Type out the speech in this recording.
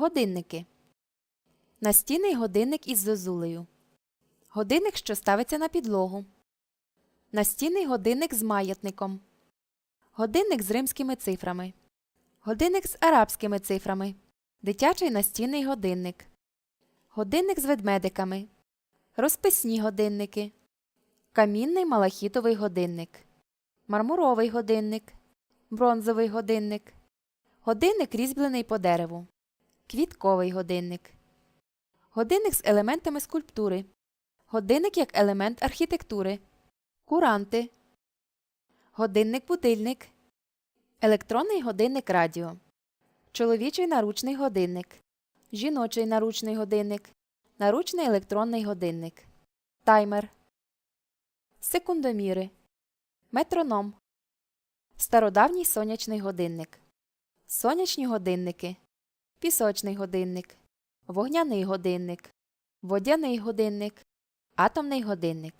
Годинники. Настінний годинник із зозулею. Годинник, що ставиться на підлогу. Настінний годинник з маятником. Годинник з римськими цифрами. Годинник з арабськими цифрами. Дитячий настінний годинник. Годинник з ведмедиками. Розписні годинники. Камінний малахітовий годинник. Мармуровий годинник. Бронзовий годинник. Годинник різьблений по дереву. Квітковий годинник. Годинник з елементами скульптури. Годинник як елемент архітектури. Куранти. Годинник-будильник. Електронний годинник радіо. Чоловічий наручний годинник. Жіночий наручний годинник. Наручний електронний годинник. Таймер. Секундоміри. Метроном. Стародавній сонячний годинник. Сонячні годинники. Пісочний годинник. Вогняний годинник. Водяний годинник. Атомний годинник.